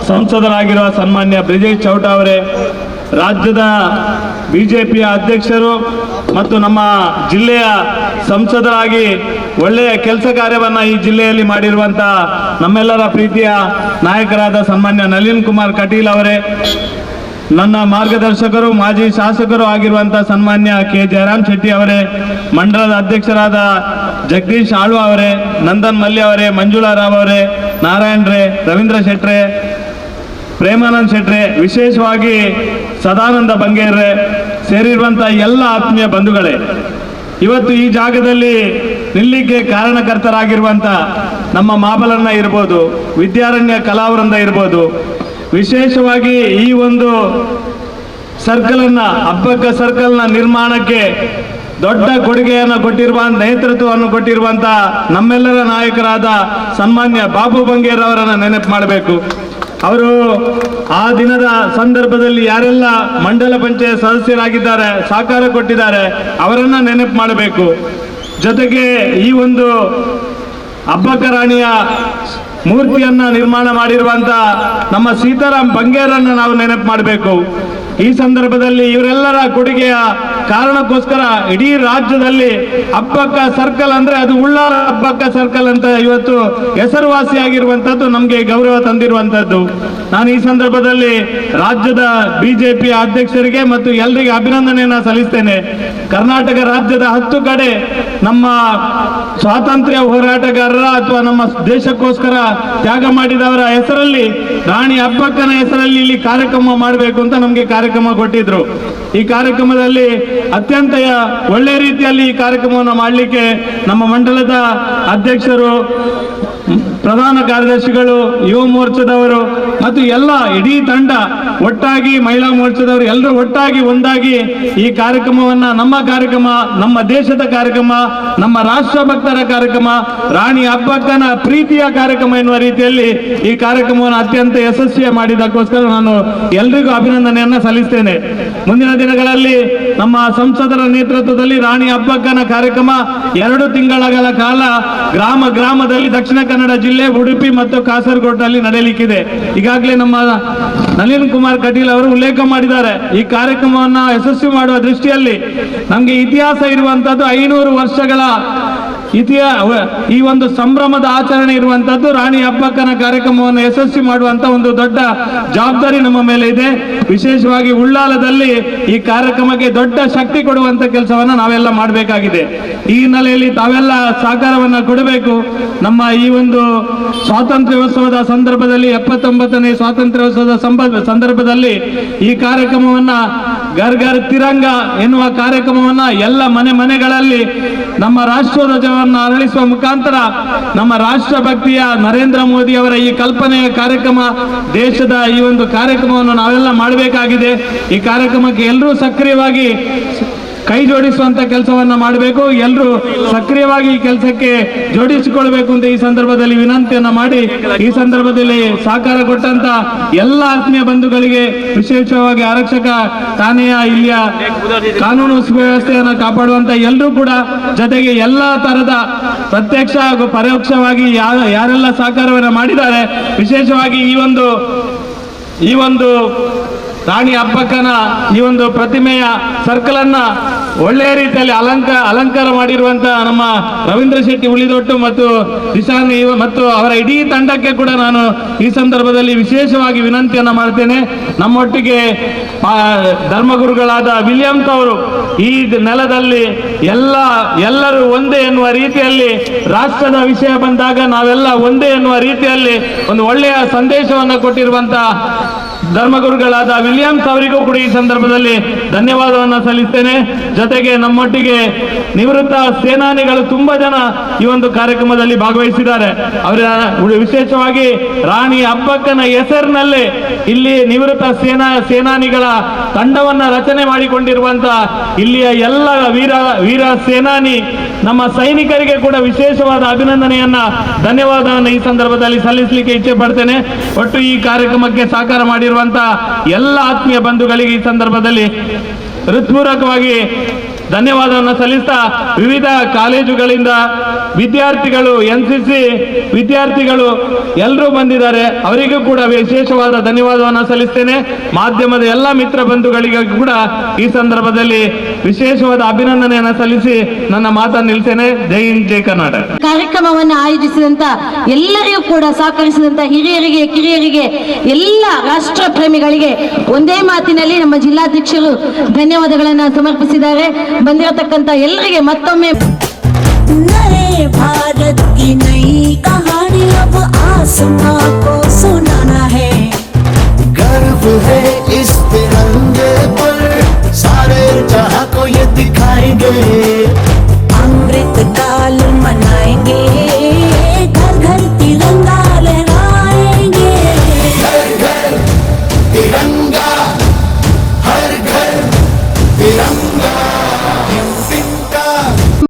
ಸಂಸದರಾಗಿರುವ ಸನ್ಮಾನ್ಯ ಬ್ರಿಜೇಶ್ ಚೌಟ ಅವರೇ, ರಾಜ್ಯದ ಬಿಜೆಪಿಯ ಅಧ್ಯಕ್ಷರು ಮತ್ತು ನಮ್ಮ ಜಿಲ್ಲೆಯ ಸಂಸದರಾಗಿ ಒಳ್ಳೆಯ ಕೆಲಸ ಕಾರ್ಯವನ್ನು ಈ ಜಿಲ್ಲೆಯಲ್ಲಿ ಮಾಡಿರುವಂತ ನಮ್ಮೆಲ್ಲರ ಪ್ರೀತಿಯ ನಾಯಕರಾದ ಸನ್ಮಾನ್ಯ ನಳಿನ್ ಕುಮಾರ್ ಕಟೀಲ್ ಅವರೇ ನನ್ನ ಮಾರ್ಗದರ್ಶಕರು, ಮಾಜಿ ಶಾಸಕರು ಆಗಿರುವಂತಹ ಸನ್ಮಾನ್ಯ ಕೆ. ಜಯರಾಮ್ ಶೆಟ್ಟಿ ಅವರೇ, ಮಂಡಲದ ಅಧ್ಯಕ್ಷರಾದ ಜಗದೀಶ್ ಆಳ್ವ ಅವರೇ, ನಂದನ್ ಮಲ್ಯ ಅವರೇ, ಮಂಜುಳಾ ರಾವ್ ಅವರೇ, ನಾರಾಯಣ್ ರೇ, ರವೀಂದ್ರ ಶೆಟ್ರೆ ಪ್ರೇಮಾನಂದ್ ಶೆಟ್ರೆ ವಿಶೇಷವಾಗಿ ಸದಾನಂದ ಬಂಗೇರ್ರೆ ಸೇರಿರುವಂತಹ ಎಲ್ಲ ಆತ್ಮೀಯ ಬಂಧುಗಳೇ, ಇವತ್ತು ಈ ಜಾಗದಲ್ಲಿ ನಿಲ್ಲಿಕ್ಕೆ ಕಾರಣಕರ್ತರಾಗಿರುವಂತ ನಮ್ಮ ಮಾಬಲನ್ನ ಇರ್ಬೋದು, ವಿದ್ಯಾರಣ್ಯ ಕಲಾವೃಂದ ಇರ್ಬೋದು ವಿಶೇಷವಾಗಿ ಈ ಒಂದು ಸರ್ಕಲ್ ಅನ್ನ ಹಬ್ಬಕ್ಕ ಸರ್ಕಲ್ನ ನಿರ್ಮಾಣಕ್ಕೆ ದೊಡ್ಡ ಕೊಡುಗೆಯನ್ನು ಕೊಟ್ಟಿರುವ, ನೇತೃತ್ವವನ್ನು ಕೊಟ್ಟಿರುವಂಥ ನಮ್ಮೆಲ್ಲರ ನಾಯಕರಾದ ಸನ್ಮಾನ್ಯ ಬಾಬು ಬಂಗೇರ್ ಅವರನ್ನ ನೆನಪು ಮಾಡಬೇಕು. ಅವರು ಆ ದಿನದ ಸಂದರ್ಭದಲ್ಲಿ ಯಾರೆಲ್ಲ ಮಂಡಲ ಪಂಚಾಯತ್ ಸದಸ್ಯರಾಗಿದ್ದಾರೆ, ಸಹಕಾರ ಕೊಟ್ಟಿದ್ದಾರೆ, ಅವರನ್ನು ನೆನಪು ಮಾಡಬೇಕು. ಜೊತೆಗೆ ಈ ಒಂದು ಅಬ್ಬಕ್ಕ ರಾಣಿಯ ಮೂರ್ತಿಯನ್ನ ನಿರ್ಮಾಣ ಮಾಡಿರುವಂತ ನಮ್ಮ ಸೀತಾರಾಮ್ ಬಂಗೇರನ್ನ ನಾವು ನೆನಪು ಮಾಡಬೇಕು. ಈ ಸಂದರ್ಭದಲ್ಲಿ ಇವರೆಲ್ಲರ ಕೊಡುಗೆಯ ಕಾರಣಕ್ಕೋಸ್ಕರ ಇಡೀ ರಾಜ್ಯದಲ್ಲಿ ಹಬ್ಬಕ್ಕ ಸರ್ಕಲ್ ಅಂದ್ರೆ ಅದು ಉಳ್ಳಾಲ ಹಬ್ಬಕ್ಕ ಸರ್ಕಲ್ ಅಂತ ಇವತ್ತು ಹೆಸರುವಾಸಿಯಾಗಿರುವಂತದ್ದು ನಮಗೆ ಗೌರವ ತಂದಿರುವಂತದ್ದು. ನಾನು ಈ ಸಂದರ್ಭದಲ್ಲಿ ರಾಜ್ಯದ ಬಿಜೆಪಿ ಅಧ್ಯಕ್ಷರಿಗೆ ಮತ್ತು ಎಲ್ಲರಿಗೆ ಅಭಿನಂದನೆಯನ್ನ ಸಲ್ಲಿಸ್ತೇನೆ. ಕರ್ನಾಟಕ ರಾಜ್ಯದ ಹತ್ತು ಕಡೆ ನಮ್ಮ ಸ್ವಾತಂತ್ರ್ಯ ಹೋರಾಟಗಾರರ ಅಥವಾ ನಮ್ಮ ದೇಶಕ್ಕೋಸ್ಕರ ತ್ಯಾಗ ಮಾಡಿದವರ ಹೆಸರಲ್ಲಿ ರಾಣಿ ಹಬ್ಬಕ್ಕನ ಹೆಸರಲ್ಲಿ ಇಲ್ಲಿ ಕಾರ್ಯಕ್ರಮ ಮಾಡಬೇಕು ಅಂತ ನಮಗೆ ಕಾರ್ಯಕ್ರಮ ಕೊಟ್ಟಿದ್ರು. ಈ ಕಾರ್ಯಕ್ರಮದಲ್ಲಿ ಅತ್ಯಂತ ಒಳ್ಳೆ ರೀತಿಯಲ್ಲಿ ಈ ಕಾರ್ಯಕ್ರಮವನ್ನು ಮಾಡಲಿಕ್ಕೆ ನಮ್ಮ ಮಂಡಲದ ಅಧ್ಯಕ್ಷರು, ಪ್ರಧಾನ ಕಾರ್ಯದರ್ಶಿಗಳು, ಯುವ ಮೋರ್ಚಾದವರು ಮತ್ತು ಎಲ್ಲ ಇಡೀ ತಂಡ ಒಟ್ಟಾಗಿ ಮಹಿಳಾ ಮೋರ್ಚಾದವರು ಎಲ್ಲರೂ ಒಟ್ಟಾಗಿ ಒಂದಾಗಿ ಈ ಕಾರ್ಯಕ್ರಮವನ್ನ ನಮ್ಮ ಕಾರ್ಯಕ್ರಮ, ನಮ್ಮ ದೇಶದ ಕಾರ್ಯಕ್ರಮ, ನಮ್ಮ ರಾಷ್ಟ್ರಭಕ್ತರ ಕಾರ್ಯಕ್ರಮ, ರಾಣಿ ಅಬ್ಬಕ್ಕನ ಪ್ರೀತಿಯ ಕಾರ್ಯಕ್ರಮ ಎನ್ನುವ ರೀತಿಯಲ್ಲಿ ಈ ಕಾರ್ಯಕ್ರಮವನ್ನು ಅತ್ಯಂತ ಯಶಸ್ವಿ ಮಾಡಿದಕ್ಕೋಸ್ಕರ ನಾನು ಎಲ್ರಿಗೂ ಅಭಿನಂದನೆಯನ್ನ ಸಲ್ಲಿಸ್ತೇನೆ. ಮುಂದಿನ ದಿನಗಳಲ್ಲಿ ನಮ್ಮ ಸಂಸದರ ನೇತೃತ್ವದಲ್ಲಿ ರಾಣಿ ಅಬ್ಬಕ್ಕನ ಕಾರ್ಯಕ್ರಮ ಎರಡು ತಿಂಗಳಗಳ ಕಾಲ ಗ್ರಾಮ, ಗ್ರಾಮದಲ್ಲಿ ದಕ್ಷಿಣ ಕನ್ನಡ ಜಿಲ್ಲೆ, ಉಡುಪಿ ಮತ್ತು ಕಾಸರಗೋಡ್ನಲ್ಲಿ ನಡೆಯಲಿಕ್ಕಿದೆ. ಈಗಾಗಲೇ ನಮ್ಮ ನಳಿನ್ ಕುಮಾರ್ ಕಟೀಲ್ ಅವರು ಉಲ್ಲೇಖ ಮಾಡಿದ್ದಾರೆ. ಈ ಕಾರ್ಯಕ್ರಮವನ್ನು ಯಶಸ್ವಿ ಮಾಡುವ ದೃಷ್ಟಿಯಲ್ಲಿ ನಮಗೆ ಇತಿಹಾಸ ಇರುವಂತದ್ದು ಐನೂರು ವರ್ಷಗಳ ಇತಿಹಾ ಈ ಒಂದು ಸಂಭ್ರಮದ ಆಚರಣೆ ಇರುವಂತದ್ದು ರಾಣಿ ಅಬ್ಬಕ್ಕನ ಕಾರ್ಯಕ್ರಮವನ್ನು ಯಶಸ್ವಿ ಮಾಡುವಂತ ಒಂದು ದೊಡ್ಡ ಜವಾಬ್ದಾರಿ ನಮ್ಮ ಮೇಲೆ ಇದೆ. ವಿಶೇಷವಾಗಿ ಉಳ್ಳಾಲದಲ್ಲಿ ಈ ಕಾರ್ಯಕ್ರಮಕ್ಕೆ ದೊಡ್ಡ ಶಕ್ತಿ ಕೊಡುವಂತ ಕೆಲಸವನ್ನ ನಾವೆಲ್ಲ ಮಾಡಬೇಕಾಗಿದೆ. ಈ ಹಿನ್ನೆಲೆಯಲ್ಲಿ ತಾವೆಲ್ಲ ಸಹಕಾರವನ್ನ ಕೊಡಬೇಕು. ನಮ್ಮ ಈ ಒಂದು ಸ್ವಾತಂತ್ರ್ಯೋತ್ಸವದ ಸಂದರ್ಭದಲ್ಲಿ ಎಪ್ಪತ್ತೊಂಬತ್ತನೇ ಸ್ವಾತಂತ್ರ್ಯೋತ್ಸವದ ಸಂದರ್ಭದಲ್ಲಿ ಈ ಕಾರ್ಯಕ್ರಮವನ್ನ ಗರ್ ಗರ್ ತಿರಂಗ ಎನ್ನುವ ಕಾರ್ಯಕ್ರಮವನ್ನ ಎಲ್ಲ ಮನೆ ಮನೆಗಳಲ್ಲಿ ನಮ್ಮ ರಾಷ್ಟ್ರಧ್ವಜವನ್ನು ಅರಳಿಸುವ ಮುಖಾಂತರ ನಮ್ಮ ರಾಷ್ಟ್ರಭಕ್ತಿಯ ನರೇಂದ್ರ ಮೋದಿ ಅವರ ಈ ಕಲ್ಪನೆಯ ಕಾರ್ಯಕ್ರಮ ದೇಶದ ಈ ಒಂದು ಕಾರ್ಯಕ್ರಮವನ್ನು ನಾವೆಲ್ಲ ಮಾಡಬೇಕಾಗಿದೆ. ಈ ಕಾರ್ಯಕ್ರಮಕ್ಕೆ ಎಲ್ಲರೂ ಸಕ್ರಿಯವಾಗಿ ಕೈ ಜೋಡಿಸುವಂತ ಕೆಲಸವನ್ನ ಮಾಡಬೇಕು. ಎಲ್ಲರೂ ಸಕ್ರಿಯವಾಗಿ ಈ ಕೆಲಸಕ್ಕೆ ಜೋಡಿಸಿಕೊಳ್ಬೇಕು ಅಂತ ಈ ಸಂದರ್ಭದಲ್ಲಿ ವಿನಂತಿಯನ್ನ ಮಾಡಿ, ಈ ಸಂದರ್ಭದಲ್ಲಿ ಸಹಕಾರ ಕೊಟ್ಟಂತ ಎಲ್ಲ ಆತ್ಮೀಯ ಬಂಧುಗಳಿಗೆ, ವಿಶೇಷವಾಗಿ ಆರಕ್ಷಕ ಠಾಣೆಯ ಇಲ್ಲಿಯ ಕಾನೂನು ಸುವ್ಯವಸ್ಥೆಯನ್ನು ಕಾಪಾಡುವಂತ ಎಲ್ಲರೂ ಕೂಡ ಜೊತೆಗೆ ಎಲ್ಲಾ ತರದ ಪ್ರತ್ಯಕ್ಷ ಹಾಗೂ ಪರೋಕ್ಷವಾಗಿ ಯಾರೆಲ್ಲ ಸಹಕಾರವನ್ನು ಮಾಡಿದ್ದಾರೆ, ವಿಶೇಷವಾಗಿ ಈ ಒಂದು ಈ ಒಂದು ರಾಣಿ ಅಪ್ಪಕ್ಕನ ಈ ಒಂದು ಪ್ರತಿಮೆಯ ಸರ್ಕಲ್ ಅನ್ನ ಒಳ್ಳೆಯ ರೀತಿಯಲ್ಲಿ ಅಲಂಕಾರ ಅಲಂಕಾರ ಮಾಡಿರುವಂತಹ ನಮ್ಮ ರವೀಂದ್ರ ಶೆಟ್ಟಿ ಉಳಿದೊಟ್ಟು ಮತ್ತು ದಿಶಾನ್ ಮತ್ತು ಅವರ ಇಡೀ ತಂಡಕ್ಕೆ ಕೂಡ ನಾನು ಈ ಸಂದರ್ಭದಲ್ಲಿ ವಿಶೇಷವಾಗಿ ವಿನಂತಿಯನ್ನು ಮಾಡ್ತೇನೆ. ನಮ್ಮೊಟ್ಟಿಗೆ ಧರ್ಮಗುರುಗಳಾದ ವಿಲಿಯಮ್ಸ್ ಅವರು ಈ ನೆಲದಲ್ಲಿ ಎಲ್ಲ, ಎಲ್ಲರೂ ಒಂದೇ ಎನ್ನುವ ರೀತಿಯಲ್ಲಿ ರಾಷ್ಟ್ರದ ವಿಷಯ ಬಂದಾಗ ನಾವೆಲ್ಲ ಒಂದೇ ಎನ್ನುವ ರೀತಿಯಲ್ಲಿ ಒಂದು ಒಳ್ಳೆಯ ಸಂದೇಶವನ್ನು ಕೊಟ್ಟಿರುವಂತಹ ಧರ್ಮಗುರುಗಳಾದ ವಿಲಿಯಮ್ಸ್ ಅವರಿಗೂ ಕೂಡ ಈ ಸಂದರ್ಭದಲ್ಲಿ ಧನ್ಯವಾದವನ್ನು ಸಲ್ಲಿಸ್ತೇನೆ. ಜೊತೆಗೆ ನಮ್ಮೊಟ್ಟಿಗೆ ನಿವೃತ್ತ ಸೇನಾನಿಗಳು ತುಂಬಾ ಜನ ಈ ಒಂದು ಕಾರ್ಯಕ್ರಮದಲ್ಲಿ ಭಾಗವಹಿಸಿದ್ದಾರೆ. ಅವರ ವಿಶೇಷವಾಗಿ ರಾಣಿ ಅಬ್ಬಕ್ಕನ ಹೆಸರಿನಲ್ಲೇ ಇಲ್ಲಿ ನಿವೃತ್ತ ಸೇನಾ ಸೇನಾನಿಗಳ ತಂಡವನ್ನ ರಚನೆ ಮಾಡಿಕೊಂಡಿರುವಂತ ಇಲ್ಲಿಯ ಎಲ್ಲ ವೀರ ವೀರ ಸೇನಾನಿ ನಮ್ಮ ಸೈನಿಕರಿಗೆ ಕೂಡ ವಿಶೇಷವಾದ ಅಭಿನಂದನೆಯನ್ನ, ಧನ್ಯವಾದವನ್ನು ಈ ಸಂದರ್ಭದಲ್ಲಿ ಸಲ್ಲಿಸಲಿಕ್ಕೆ ಇಚ್ಛೆ ಪಡ್ತೇನೆ. ಒಟ್ಟು ಈ ಕಾರ್ಯಕ್ರಮಕ್ಕೆ ಸಹಕಾರ ಮಾಡಿರುವಂತ ಎಲ್ಲ ಆತ್ಮೀಯ ಬಂಧುಗಳಿಗೆ ಈ ಸಂದರ್ಭದಲ್ಲಿ ಹೃತ್ಪೂರ್ವಕವಾಗಿ ಧನ್ಯವಾದವನ್ನು ಸಲ್ಲಿಸ್ತಾ ವಿವಿಧ ಕಾಲೇಜುಗಳಿಂದ ವಿದ್ಯಾರ್ಥಿಗಳು, ಎನ್ ಸಿ ಸಿ ವಿದ್ಯಾರ್ಥಿಗಳು ಎಲ್ಲರೂ ಬಂದಿದ್ದಾರೆ. ಅವರಿಗೂ ಕೂಡ ವಿಶೇಷವಾದ ಧನ್ಯವಾದವನ್ನು ಸಲ್ಲಿಸ್ತೇನೆ. ಮಾಧ್ಯಮದ ಎಲ್ಲ ಮಿತ್ರ ಬಂಧುಗಳಿಗೂ ಕೂಡ ಈ ಸಂದರ್ಭದಲ್ಲಿ ವಿಶೇಷವಾದ ಅಭಿನಂದನೆಯನ್ನು ಸಲ್ಲಿಸಿ ನನ್ನ ಮಾತನ್ನು ನಿಲ್ಸೇನೆ ಜೈ ಹಿಂದ್ ಜೈ ಕರ್ನಾಟಕ. ಕಾರ್ಯಕ್ರಮವನ್ನು ಆಯೋಜಿಸಿದಂತ ಎಲ್ಲರಿಗೂ ಕೂಡ ಸಹಕರಿಸಿದಂತ ಹಿರಿಯರಿಗೆ ಕಿರಿಯರಿಗೆ ಎಲ್ಲ ರಾಷ್ಟ್ರ ಪ್ರೇಮಿಗಳಿಗೆ ಒಂದೇ ಮಾತಿನಲ್ಲಿ ನಮ್ಮ ಜಿಲ್ಲಾಧ್ಯಕ್ಷರು ಧನ್ಯವಾದಗಳನ್ನು ಸಮರ್ಪಿಸಿದ್ದಾರೆ. ಬಂದಿರತಕ್ಕಂತ ಎಲ್ಲರಿಗೆ ಮತ್ತೊಮ್ಮೆ नए ಹೇ ಗರ್ವ ಹೇ ಇಸ್ತೆ अब आसमां सारे जहाँ को ये दिखाएँगे। अमृत काल मनाएँगे।